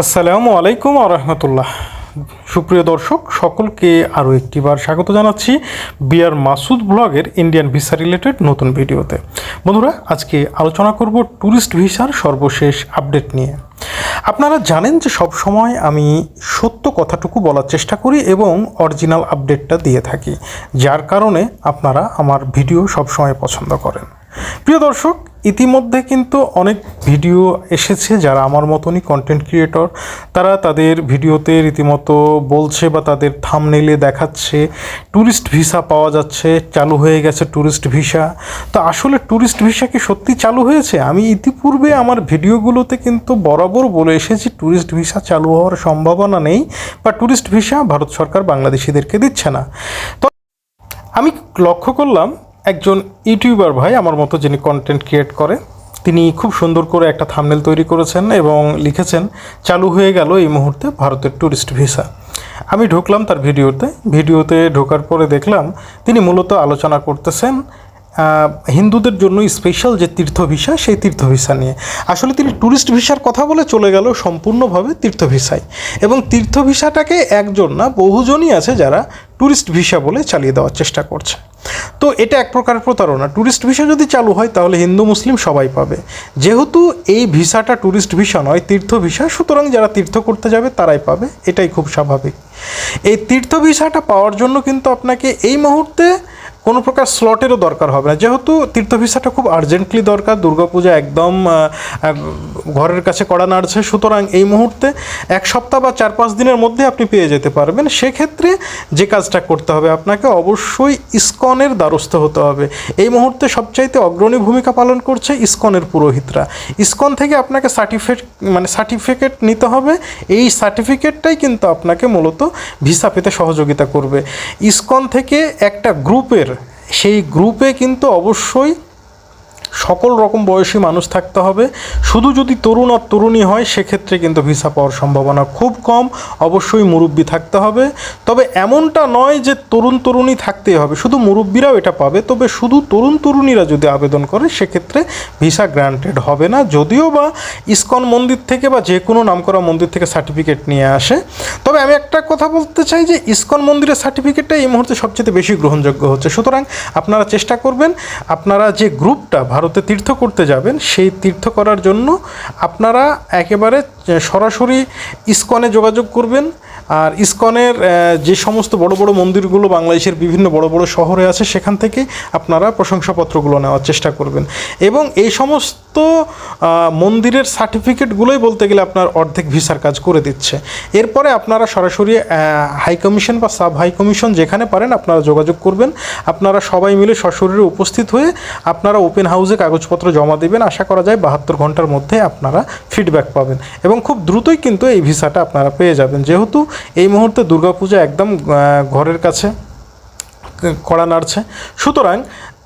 আসসালামু আলাইকুম আরহামতুল্লাহ সুপ্রিয় দর্শক, সকলকে আরও একটিবার স্বাগত জানাচ্ছি বিআর মাসুদ ব্লগের ইন্ডিয়ান ভিসা রিলেটেড নতুন ভিডিওতে। বন্ধুরা, আজকে আলোচনা করব ট্যুরিস্ট ভিসার সর্বশেষ আপডেট নিয়ে। আপনারা জানেন যে সব সময় আমি সত্য কথাটুকু বলার চেষ্টা করি এবং অরিজিনাল আপডেটটা দিয়ে থাকি, যার কারণে আপনারা আমার ভিডিও সবসময় পছন্দ করেন। প্রিয় দর্শক ইতিমধ্যে কিন্তু অনেক ভিডিও এসেছে যারা আমার মতনই কন্টেন্ট ক্রিয়েটর তারা তাদের ভিডিওতে রীতিমতো বলছে বা তাদের থামনেলে দেখাচ্ছে ট্যুরিস্ট ভিসা পাওয়া যাচ্ছে, চালু হয়ে গেছে ট্যুরিস্ট ভিসা তো আসলে ট্যুরিস্ট ভিসা কি সত্যি চালু হয়েছে? আমি ইতিপূর্বে আমার ভিডিওগুলোতে কিন্তু বরাবর বলে এসেছি ট্যুরিস্ট ভিসা চালু হওয়ার সম্ভাবনা নেই বা ট্যুরিস্ট ভিসা ভারত সরকার বাংলাদেশিদেরকে দিচ্ছে না। তো আমি লক্ষ্য করলাম একজন ইউটিউবার ভাই আমার মতো যিনি কন্টেন্ট ক্রিয়েট করে, তিনি খুব সুন্দর করে একটা থামনেল তৈরি করেছেন এবং লিখেছেন, চালু হয়ে গেল এই মুহূর্তে ভারতের ট্যুরিস্ট ভিসা আমি ঢুকলাম তার ভিডিওতে ভিডিওতে ঢোকার পরে দেখলাম তিনি মূলত আলোচনা করতেছেন হিন্দুদের জন্য স্পেশাল যে তীর্থ ভিসা সেই তীর্থ ভিসা নিয়ে। আসলে তিনি ট্যুরিস্ট ভিসার কথা বলে চলে গেল সম্পূর্ণভাবে তীর্থ ভিসায় এবং তীর্থ ভিসাটাকে একজন না, বহুজনই আছে যারা ট্যুরিস্ট ভিসা বলে চালিয়ে দেওয়ার চেষ্টা করছে। তো এটা এক প্রকার প্রতারণা। ট্যুরিস্ট ভিসা যদি চালু হয়, তাহলে হিন্দু, মুসলিম সবাই পাবে। যেহেতু এই ভিসাটা ট্যুরিস্ট ভিসা নয়, তীর্থ ভিসা, সুতরাং যারা তীর্থ করতে যাবে, তারাই পাবে। এটাই খুব স্বাভাবিক। এই তীর্থ ভিসাটা পাওয়ার জন্য কিন্তু আপনাকে এই মুহূর্তে কোনো প্রকার স্লটেরও দরকার হবে না। যেহেতু তীর্থ ভিসাটা খুব আর্জেন্টলি দরকার, দুর্গাপূজা একদম ঘরের কাছে কড়া নাড়ছে, সুতরাং এই মুহূর্তে এক সপ্তাহ বা চার পাঁচ দিনের মধ্যে আপনি পেয়ে যেতে পারবেন। সেক্ষেত্রে যে কাজটা করতে হবে আপনাকে অবশ্যই ইসকনের দ্বারস্থ হতে হবে। এই মুহূর্তে সবচাইতে অগ্রণী ভূমিকা পালন করছে ইসকনের পুরোহিতরা। ইসকন থেকে আপনাকে সার্টিফিকেট মানে সার্টিফিকেট নিতে হবে। এই সার্টিফিকেটটাই কিন্তু আপনাকে মূলত ভিসা পেতে সহযোগিতা করবে। ইসকন থেকে একটা গ্রুপের সেই গ্রুপে কিন্তু অবশ্যই সকল রকম বয়সী মানুষ থাকতে হবে। শুধু যদি তরুণ আর তরুণী হয়, সেক্ষেত্রে কিন্তু ভিসা পাওয়ার সম্ভাবনা খুব কম। অবশ্যই মুরব্বী থাকতে হবে। তবে এমনটা নয় যে তরুণ তরুণী থাকতেই হবে। শুধু মুরব্বীরাও এটা পাবে। তবে শুধু তরুণ তরুণীরা যদি আবেদন করে, সেক্ষেত্রে ভিসা গ্রান্টেড হবে না। যদিও বা ইসকন মন্দির থেকে বা যে কোনো নামকরা মন্দির থেকে সার্টিফিকেট নিয়ে আসে। তবে আমি একটা কথা বলতে চাই যে, ইসকন মন্দিরের সার্টিফিকেটটা এই মুহূর্তে সবচেয়ে বেশি গ্রহণযোগ্য হচ্ছে। সুতরাং আপনারা চেষ্টা করবেন, আপনারা যে গ্রুপটা ভারতে তীর্থ করতে যাবেন সেই তীর্থ করার জন্য আপনারা একেবারে সরাসরি ইস্কনে যোগাযোগ করবেন। আর ইসকনের যে সমস্ত বড় বড় মন্দিরগুলো বাংলাদেশের বিভিন্ন বড় বড় শহরে আছে, সেখান থেকে আপনারা প্রশংসাপত্রগুলো নেওয়ার চেষ্টা করবেন। এবং এই সমস্ত মন্দিরের সার্টিফিকেটগুলোই বলতে গেলে আপনার অর্ধেক ভিসার কাজ করে দিচ্ছে। এরপরে আপনারা সরাসরি হাই কমিশন বা সাব হাই কমিশন যেখানে পারেন আপনারা যোগাযোগ করবেন। আপনারা সবাই মিলে সশরীরে উপস্থিত হয়ে আপনারা ওপেন হাউসে কাগজপত্র জমা দেবেন। আশা করা যায় বাহাত্তর ঘণ্টার মধ্যে আপনারা ফিডব্যাক পাবেন। এবং খুব দ্রুতই কিন্তু এই ভিসাটা আপনারা পেয়ে যাবেন। যেহেতু এই মুহূর্তে দুর্গাপূজা একদম ঘরের কাছে কড়া নাড়ছে। সুতরাং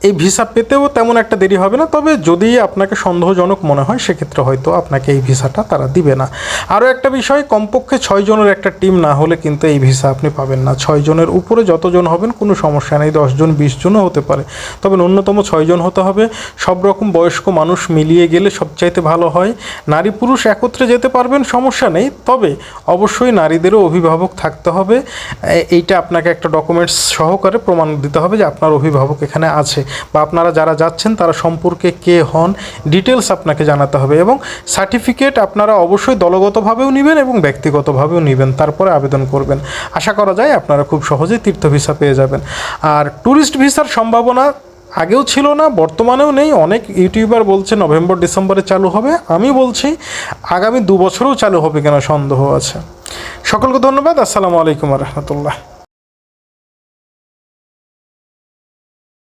এই ভিসা পেতেও তেমন একটা দেরি হবে না, তবে যদি আপনাকে সন্দেহজনক মনে হয়, সেক্ষেত্রে হয়তো আপনাকে এই ভিসাটা তারা দিবে না। আরও একটা বিষয়, কমপক্ষে ছয় জনের একটা টিম না হলে কিন্তু এই ভিসা আপনি পাবেন না। ছয় জনের উপরে যতজন হবেন, কোনো সমস্যা নেই দশজন বিশ জনও হতে পারে। তবে ন্যূনতম ছয়জন হতে হবে। সব রকম বয়স্ক মানুষ মিলিয়ে গেলে সবচাইতে ভালো হয়। নারী পুরুষ একত্রে যেতে পারবেন, সমস্যা নেই। তবে অবশ্যই নারীদেরও অভিভাবক থাকতে হবে। এইটা আপনাকে একটা ডকুমেন্টস সহকারে প্রমাণ দিতে হবে যে আপনার অভিভাবক এখানে আছে। আপনারা যারা যাচ্ছেন, তারা সম্পর্কে কে হন ডিটেলস আপনাকে জানাতে হবে এবং সার্টিফিকেট আপনারা অবশ্যই দলগতভাবেও নেবেন এবং ব্যক্তিগতভাবেও নেবেন, তারপরে আবেদন করবেন। আশা করা যায় আপনারা খুব সহজেই তীর্থ ভিসা পেয়ে যাবেন। আর ট্যুরিস্ট ভিসার সম্ভাবনা আগেও ছিল না, বর্তমানেও নেই। অনেক ইউটিউবার বলছে নভেম্বর, ডিসেম্বরে চালু হবে। আমি বলছি আগামী দু বছরেও চালু হবে কেন সন্দেহ আছে। সকলকে ধন্যবাদ। আসসালামু আলাইকুম রহমতুল্লাহ।